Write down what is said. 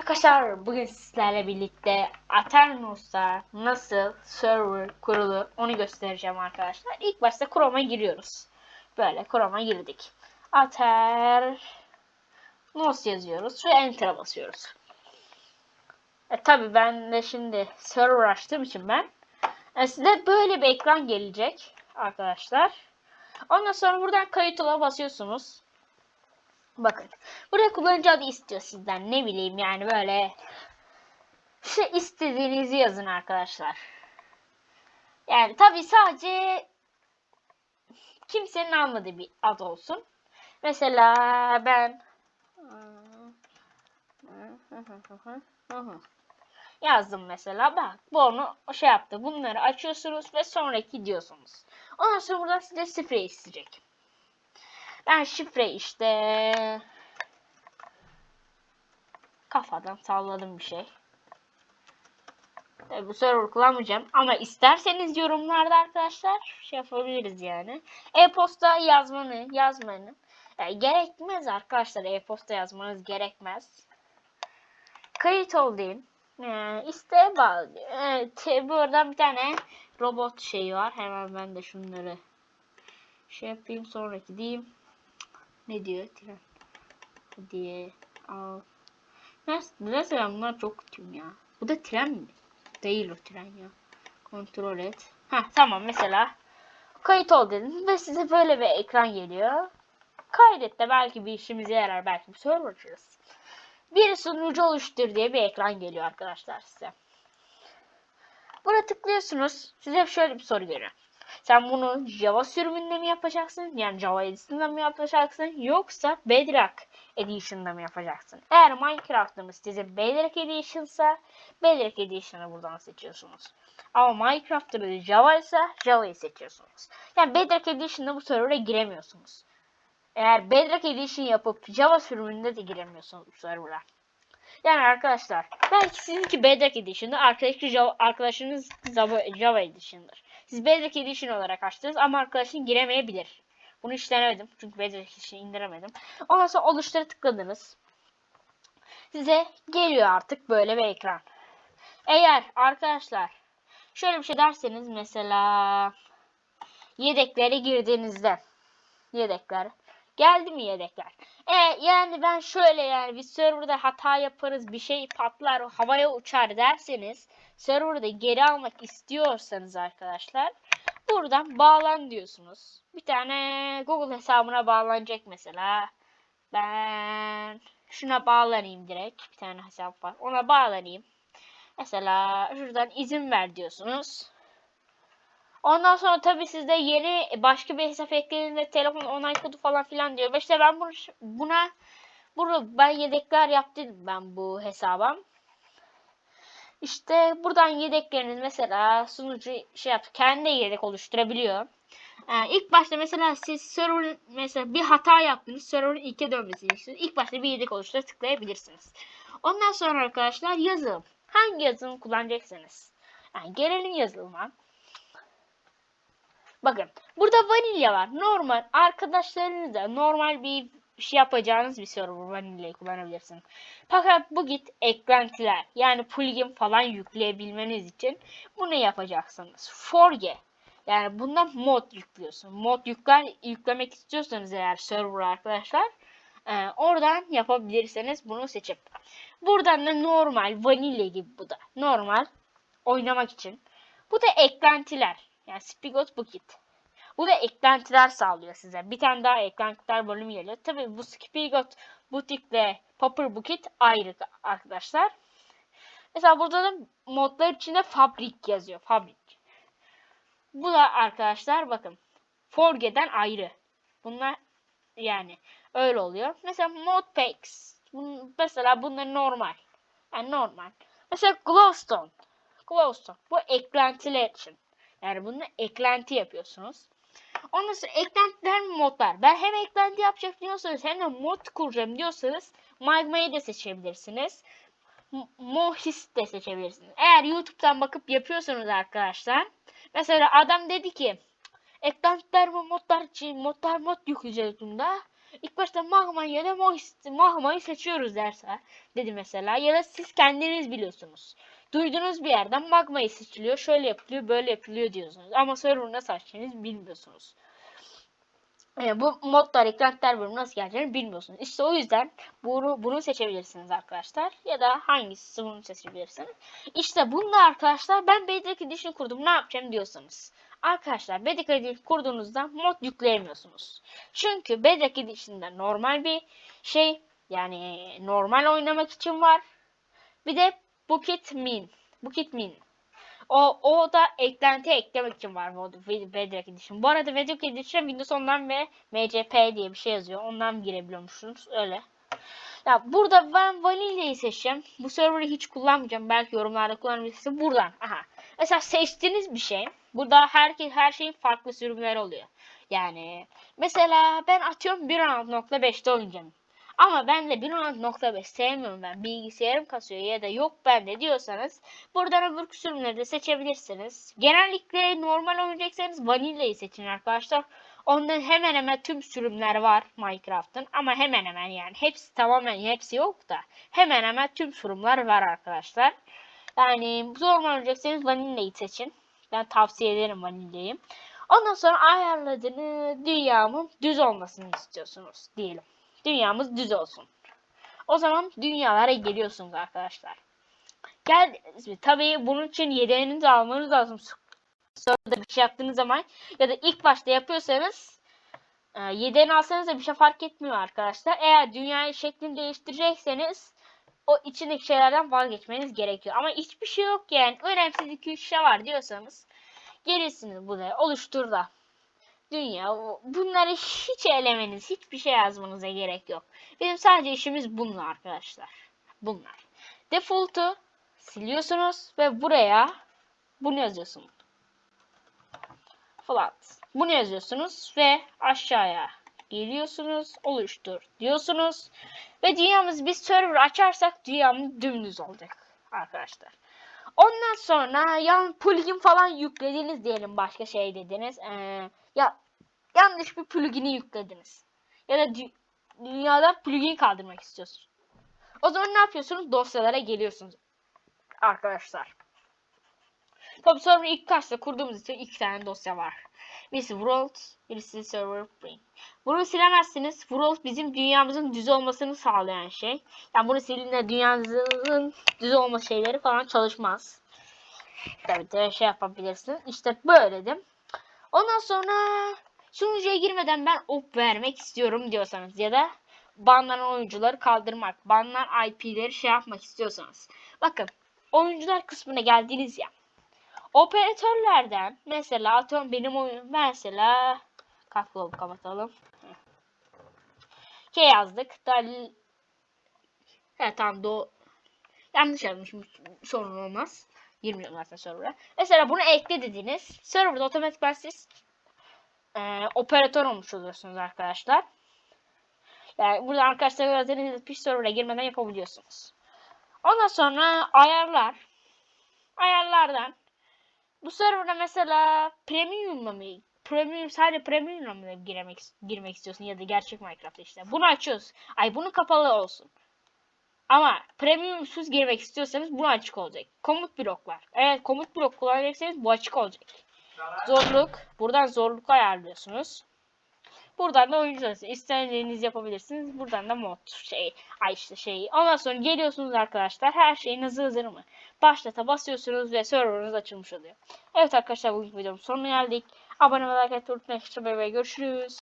Arkadaşlar bugün sizlerle birlikte Aternos'ta nasıl server kurulur onu göstereceğim arkadaşlar. İlk başta Chrome'a giriyoruz. Böyle Chrome'a girdik. Aternos yazıyoruz ve Enter'a basıyoruz. E tabi ben de şimdi server açtığım için ben e, size böyle bir ekran gelecek arkadaşlar. Ondan sonra buradan kayıt ola basıyorsunuz. Bakın. Burada kullanıcı adı istiyor sizden. Ne bileyim yani böyle şey istediğinizi yazın arkadaşlar. Yani tabii sadece kimsenin almadığı bir ad olsun. Mesela ben yazdım mesela. Bak bu onu şey yaptı. Bunları açıyorsunuz ve sonraki diyorsunuz. Ondan sonra buradan size şifre isteyecek. Ben şifre işte kafadan salladım bir şey. Tabii bu server kullanmayacağım ama isterseniz yorumlarda arkadaşlar şey yapabiliriz yani. E-posta yazmanı, yazmanı yani gerekmez arkadaşlar. E-posta yazmanız gerekmez. Kayıt ol deyin. Ee, isteğe bağlı. Buradan bir tane robot şeyi var. Hemen ben de şunları şey yapayım sonraki diyeyim. Ne diyor? Tren. Hadi al. Ben bunlar çok kötüyüm ya. Bu da tren mi? Değil o tren ya. Kontrol et. Ha tamam mesela. Kayıt ol dedin ve size böyle bir ekran geliyor. Kaydet de belki bir işimize yarar. Belki bir server açarız. Bir sunucu oluştur diye bir ekran geliyor arkadaşlar size. Buna tıklıyorsunuz. Size şöyle bir soru geliyor. Sen bunu Java sürümünde mi yapacaksın? Yani Java Edition'da mı yapacaksın? Yoksa Bedrock Edition'da mı yapacaksın? Eğer Minecraft'ımız size Bedrock Edition'sa Bedrock Edition'ı buradan seçiyorsunuz. Ama Minecraft'ta Java ise Java'yı seçiyorsunuz. Yani Bedrock Edition'da bu server'a giremiyorsunuz. Eğer Bedrock Edition yapıp Java sürümünde de giremiyorsunuz bu server'a. Yani arkadaşlar belki sizinki Bedrock Edition'da arkadaşı Java, arkadaşınız Java, Java Edition'dır. Siz Bedrock Edition olarak açtınız ama arkadaşın giremeyebilir. Bunu hiç. Çünkü Bedrock Edition'ı indiremedim. Ondan sonra oluştura tıkladınız. Size geliyor artık böyle bir ekran. Eğer arkadaşlar şöyle bir şey derseniz mesela yedeklere girdiğinizde yedekler geldi mi yedekler? E yani ben şöyle yani bir serverda hata yaparız bir şey patlar havaya uçar derseniz serverda geri almak istiyorsanız arkadaşlar buradan bağlan diyorsunuz. Bir tane Google hesabına bağlanacak mesela. Ben şuna bağlanayım direkt. Bir tane hesap var. Ona bağlanayım. Mesela şuradan izin ver diyorsunuz. Ondan sonra tabii sizde yeni başka bir hesap eklediğinde telefon onay kodu falan filan diyor. İşte ben bunu, buna bunu ben yedekler yaptım ben bu hesaba. İşte buradan yedekleriniz mesela sunucu şey yap kendi yedek oluşturabiliyor. Ee, ilk başta mesela siz server mesela bir hata yaptınız server'ın ilke dönmesi istiyorsunuz. İlk başta bir yedek oluştura tıklayabilirsiniz. Ondan sonra arkadaşlar yazılım. Hangi yazılım kullanacaksınız? Yani gelelim yazılıma. Bakın burada vanilya var. Normal arkadaşlarınızla normal bir şey yapacağınız bir server vanilyayı kullanabilirsiniz. Fakat bu git eklentiler yani plugin falan yükleyebilmeniz için bunu yapacaksınız. Forge yani bundan mod yüklüyorsun. Mod yükler yüklemek istiyorsanız eğer server arkadaşlar e, oradan yapabilirsiniz bunu seçip. Buradan da normal vanilya gibi bu da. Normal oynamak için. Bu da eklentiler. Yani Spigot Bucket. Bu da eklentiler sağlıyor size. Bir tane daha eklentiler bölümü geliyor. Tabi bu Spigot Butik ile Popper Bucket ayrı arkadaşlar. Mesela burada da modlar içinde fabrik yazıyor. Fabrik. Bu da arkadaşlar bakın. Forge'den ayrı. Bunlar yani öyle oluyor. Mesela mod packs. Mesela bunlar normal. Yani normal. Mesela glowstone. Glowstone. Bu eklentiler için. Yani bunu eklenti yapıyorsunuz. Ondan sonra eklentiler modlar. Ben hem eklenti yapacak diyorsanız hem de mod kuracağım diyorsanız Magma'yı da seçebilirsiniz. Mohis de seçebilirsiniz. Eğer YouTube'dan bakıp yapıyorsanız arkadaşlar. Mesela adam dedi ki eklentiler ve modlar için modlar mod yükleyeceğiz bunda. İlk başta Magma ya da Moist- Magma'yı seçiyoruz derse dedi mesela ya da siz kendiniz biliyorsunuz. Duyduğunuz bir yerden Magma'yı seçiliyor, şöyle yapılıyor, böyle yapılıyor diyorsunuz. Ama server nasıl açacağınızı bilmiyorsunuz. E, bu modlar, eklentiler bölümü nasıl geleceğini bilmiyorsunuz. İşte o yüzden bunu, bunu seçebilirsiniz arkadaşlar. Ya da hangisi bunu seçebilirsiniz. İşte bunda arkadaşlar ben Bedrock Edition kurdum ne yapacağım diyorsanız. Arkadaşlar Bedrock Edition kurduğunuzda mod yükleyemiyorsunuz. Çünkü Bedrock Edition'da normal bir şey yani normal oynamak için var. Bir de Bucket Min. Bucket Min. O, o da eklenti eklemek için var Bedrock Edition. Bu arada Bedrock Edition Windows 10'dan ve MCP diye bir şey yazıyor. Ondan girebiliyormuşsunuz. Öyle. Ya burada ben Vanilla'yı seçeceğim. Bu server'ı hiç kullanmayacağım. Belki yorumlarda kullanabilirsiniz. Buradan. Aha. Mesela seçtiğiniz bir şey. Burada herkes her şeyin farklı sürümleri oluyor. Yani mesela ben atıyorum 1.6.5'te oynayacağım. Ama ben de 1.6.5 sevmiyorum ben. Bilgisayarım kasıyor ya da yok bende diyorsanız buradan öbür sürümleri de seçebilirsiniz. Genellikle normal oynayacaksanız Vanilla'yı seçin arkadaşlar. Ondan hemen hemen tüm sürümler var Minecraft'ın ama hemen hemen yani hepsi tamamen hepsi yok da hemen hemen tüm sürümler var arkadaşlar. Yani normal oynayacaksanız Vanilla'yı seçin. Ben tavsiye ederim Vanilla'yı. Ondan sonra ayarladığını dünyamın düz olmasını istiyorsunuz diyelim. Dünyamız düz olsun. O zaman dünyalara geliyorsunuz arkadaşlar. Mi? Tabii bunun için yedeğinizi almanız lazım. Sonra da bir şey yaptığınız zaman ya da ilk başta yapıyorsanız e, yedeğini alsanız da bir şey fark etmiyor arkadaşlar. Eğer dünyayı şeklini değiştirecekseniz o içindeki şeylerden vazgeçmeniz gerekiyor. Ama hiçbir şey yok yani. Önemsiz 2-3 şey var diyorsanız gelirsiniz buraya oluştur da dünya bunları hiç elemeniz hiçbir şey yazmanıza gerek yok. Bizim sadece işimiz bunlar arkadaşlar. Bunlar. Default'u siliyorsunuz ve buraya bunu yazıyorsunuz. Flat. Bunu yazıyorsunuz ve aşağıya geliyorsunuz. Oluştur diyorsunuz. Ve dünyamız bir server açarsak dünyamız dümdüz olacak arkadaşlar. Ondan sonra yan plugin falan yüklediniz diyelim başka şey dediniz. Ee, ya yanlış bir plugin'i yüklediniz. Ya da dü dünyada plugin kaldırmak istiyorsunuz. O zaman ne yapıyorsunuz? Dosyalara geliyorsunuz. Arkadaşlar. Tabii server ilk başta kurduğumuz için iki tane dosya var. Birisi World, birisi Server Bring. Bunu silemezsiniz. World bizim dünyamızın düz olmasını sağlayan şey. Yani bunu silince dünyanızın düz olma şeyleri falan çalışmaz. Tabii de şey yapabilirsin. İşte böyledim. Ondan sonra sunucuya girmeden ben op vermek istiyorum diyorsanız ya da banlanan oyuncuları kaldırmak, banlanan IP'leri şey yapmak istiyorsanız. Bakın oyuncular kısmına geldiniz ya. Operatörlerden mesela atıyorum benim oyun mesela katkı kapatalım. K yazdık. Dalil Evet tamam do yanlış yazmışım sorun olmaz. Girmiyorum zaten server'a. Mesela bunu ekle dediniz. Server'da otomatikman siz e, operatör olmuş oluyorsunuz arkadaşlar. Yani burada arkadaşlar yazdığınız bir server'a girmeden yapabiliyorsunuz. Ondan sonra ayarlar. Ayarlardan bu serverda mesela premium'la mı premium sadece premium'la mı girmek girmek istiyorsun ya da gerçek Minecraft'ta işte. Bunu açıyoruz. Ay bunu kapalı olsun. Ama premiumsuz girmek istiyorsanız bu açık olacak. Komut blok var. Evet komut blok kullanacaksanız bu açık olacak. Zorluk. Buradan zorluk ayarlıyorsunuz. Buradan da oyuncular istediğiniz yapabilirsiniz. Buradan da mod şey ay işte şey. Ondan sonra geliyorsunuz arkadaşlar. Her şeyin hızı hazır mı? Başlata basıyorsunuz ve serverınız açılmış oluyor. Evet arkadaşlar bu videonun sonuna geldik. Abone olmayı, like etmeyi unutmayın. Görüşürüz.